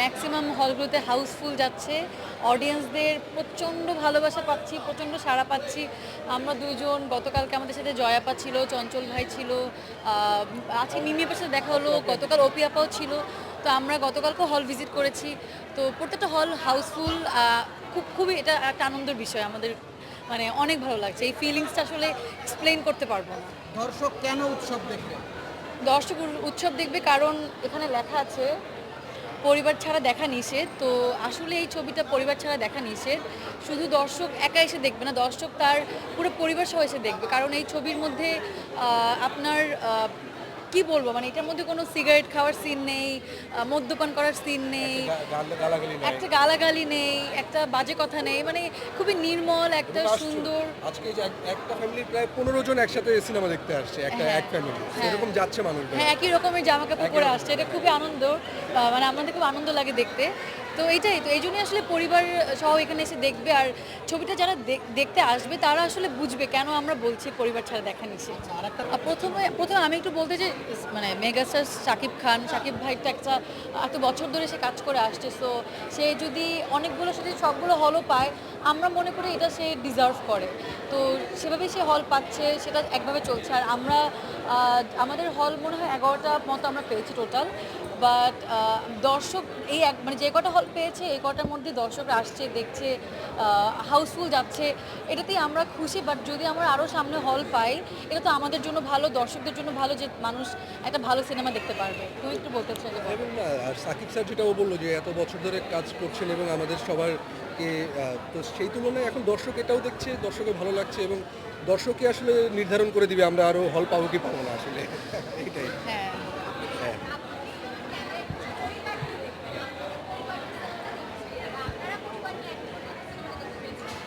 Maximum হলগুলোতে Housefull যাচ্ছে অডিয়েন্সদের প্রচণ্ড ভালোবাসা পাচ্ছি প্রচণ্ড সাড়া পাচ্ছি। আমরা দুইজন গতকালকে আমাদের সাথে জয়াপা ছিল চঞ্চল ভাই ছিল আজকে মিমি আপার সাথে দেখা হলো গতকাল ওপি আপাও ছিল। তো আমরা গতকালকে হল ভিজিট করেছি। তো প্রত্যেকটা হল হাউসফুল খুব খুবই এটা একটা আনন্দের বিষয় আমাদের মানে অনেক ভালো লাগছে। এই ফিলিংসটা আসলে এক্সপ্লেন করতে পারব না। দর্শক কেন উৎসব দেখবে? দর্শক উৎসব দেখবে কারণ এখানে লেখা আছে পরিবার ছাড়া দেখা নিষেধ। তো আসলে এই ছবিটা পরিবার ছাড়া দেখা নিষেধ। শুধু দর্শক একা এসে দেখবে না, দর্শক তার পুরো পরিবার সহ এসে দেখবে। কারণ এই ছবির মধ্যে আপনার কি বলব? মানে এটার মধ্যে কোনো সিগারেট খাওয়ার সিন নেই মদ্যপান করার সিন নেই একটা গালাগালি নেই একটা বাজে কথা নেই মানে খুবই নির্মল একটা সুন্দর আজকে একটা প্রায় পনেরো জন একসাথে সিনেমা দেখতে আসছে একটা হ্যাঁ, এক ফ্যামিলি। এরকম যাচ্ছে মানুষ হ্যাঁ একই রকমের জামা কাপড় পরে আসছে এটা খুবই আনন্দ মানে আমাদের খুব আনন্দ লাগে দেখতে। তো এইটাই তো এই জন্যই আসলে পরিবার সহ এখানে এসে দেখবে আর ছবিটা যারা দেখ- দেখতে আসবে তারা আসলে বুঝবে কেন আমরা বলছি পরিবার ছাড়া দেখা নিচ্ছে আর প্রথমে প্রথমে আমি একটু বলতে যে মানে মেগাস্টার শাকিব খান শাকিব ভাইটা একটা এত বছর ধরে সে কাজ করে আসছে সো সে যদি অনেকগুলো সাথে সবগুলো হলও পায় আমরা মনে করি এটা সে ডিজার্ভ করে। তো সেভাবেই সে হল পাচ্ছে সেটা একভাবে চলছে। আর আমরা আমাদের হল মনে হয় এগারোটা মতো আমরা পেয়েছি টোটাল বাট দর্শক এই এক মানে যে কটা হল পেয়েছে এই কটার মধ্যে দর্শকরা আসছে দেখছে হাউসফুল যাচ্ছে। এটাতেই আমরা খুশি বাট যদি আমরা আরও সামনে হল পাই এটা তো আমাদের জন্য ভালো দর্শকদের জন্য ভালো যে মানুষ একটা ভালো সিনেমা দেখতে পারবে। তুমি একটু বলতে চাই এবং আর সাকিব স্যার যেটাও বলল যে এত বছর ধরে কাজ করছেন এবং আমাদের সবারকে তো সেই তুলনায় এখন দর্শক এটাও দেখছে দর্শকের ভালো লাগছে এবং দর্শকই আসলে নির্ধারণ করে দিবে আমরা আরও হল পাবো কি পাবো না আসলে। এইটাই হ্যাঁ হ্যাঁ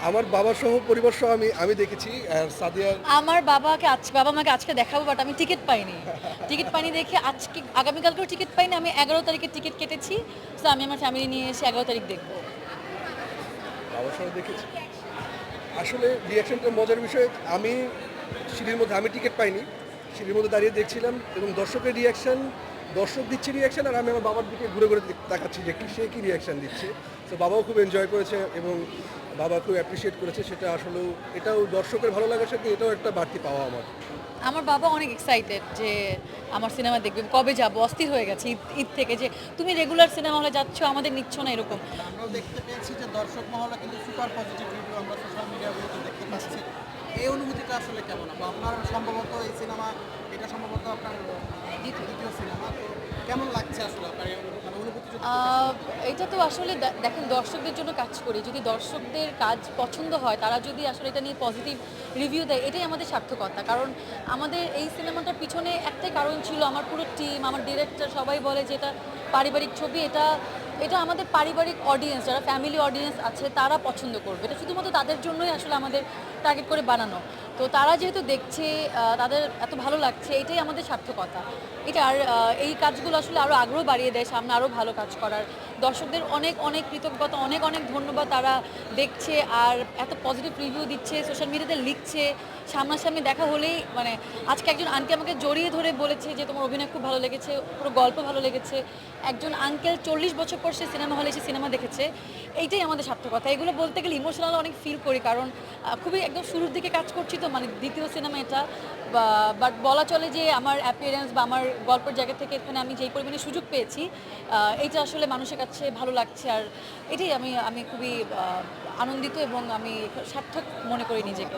আমার বাবা সহ পরিবার সহ আমি আমি দেখেছি আর সাদিয়ার আমার বাবাকে আজ বাবা আমাকে আজকে দেখাবো বাট আমি টিকিট পাইনি। টিকিট পাইনি দেখে আজকে আগামীকালকেও টিকিট পাইনি আমি এগারো তারিখে টিকিট কেটেছি তো আমি আমার ফ্যামিলি নিয়ে এসে এগারো তারিখ দেখব। বাবার সহ দেখেছি। আসলে রিয়াকশনটা মজার বিষয় আমি সিঁড়ির মধ্যে আমি টিকিট পাইনি সিঁড়ির মধ্যে দাঁড়িয়ে দেখছিলাম এবং দর্শকের রিয়াকশন দর্শক দিচ্ছে রিয়াকশন আর আমি আমার বাবার দিকে ঘুরে ঘুরে তাকাচ্ছি যে কি সে কী রিয়াকশন দিচ্ছে। তো বাবাও খুব এনজয় করেছে এবং বাবা খুব অ্যাপ্রিসিয়েট করেছে সেটা আসলেও এটাও দর্শকের ভালো লাগার সাথে এটাও একটা বাড়তি পাওয়া আমার। আমার বাবা অনেক এক্সাইটেড যে আমার সিনেমা দেখবে কবে যাব অস্থির হয়ে গেছে ঈদ ঈদ থেকে যে তুমি রেগুলার সিনেমা হলে যাচ্ছ আমাদের নিচ্ছ না এরকম। আমরাও দেখতে পেয়েছি যে দর্শক মহলে কিন্তু সুপার পজিটিভ রিভিউ আমরা সোশ্যাল মিডিয়াগুলোতে দেখতে পাচ্ছি। এই অনুভূতিটা আসলে কেমন? আপনার সম্ভবত এই সিনেমা এটা সম্ভবত আপনার দ্বিতীয় দ্বিতীয় সিনেমা তো কেমন লাগছে আসলে আপনার এটা তো আসলে দেখেন, দর্শকদের জন্য কাজ করি। যদি দর্শকদের কাজ পছন্দ হয়, তারা যদি আসলে এটা নিয়ে পজিটিভ রিভিউ দেয়, এটাই আমাদের সার্থকতা। কারণ আমাদের এই সিনেমাটার পিছনে একটাই কারণ ছিল আমার পুরো টিম আমার ডিরেক্টর সবাই বলে যে এটা পারিবারিক ছবি, এটা এটা আমাদের পারিবারিক অডিয়েন্স যারা ফ্যামিলি অডিয়েন্স আছে, তারা পছন্দ করবে। এটা শুধুমাত্র তাদের জন্যই আসলে আমাদের টার্গেট করে বানানো। তো তারা যেহেতু দেখছে তাদের এত ভালো লাগছে, এটাই আমাদের সার্থকতা। এটা আর এই কাজগুলো আসলে আরও আগ্রহ বাড়িয়ে দেয় সামনে আরও ভালো কাজ করার। দর্শকদের অনেক অনেক কৃতজ্ঞতা, অনেক অনেক ধন্যবাদ তারা দেখছে আর এত পজিটিভ রিভিউ দিচ্ছে সোশ্যাল মিডিয়াতে লিখছে। সামনাসামনি দেখা হলেই মানে আজকে একজন আন্টি আমাকে জড়িয়ে ধরে বলেছে যে তোমার অভিনয় খুব ভালো লেগেছে, পুরো গল্প ভালো লেগেছে। একজন আঙ্কেল চল্লিশ বছর পর সে সিনেমা হলে এসে সিনেমা দেখেছে। এইটাই আমাদের সার্থকতা এগুলো বলতে গেলে ইমোশনাল অনেক ফিল করি কারণ খুবই একদম শুরুর দিকে কাজ করছি তো মানে দ্বিতীয় সিনেমা এটা। বাট বলা চলে যে আমার অ্যাপিয়ারেন্স বা আমার গল্পের জায়গা থেকে এখানে আমি যেই পরিমাণে সুযোগ পেয়েছি এইটা আসলে মানুষের কাছে ভালো লাগছে আর এটাই আমি আমি খুবই আনন্দিত এবং আমি সার্থক মনে করি নিজেকে।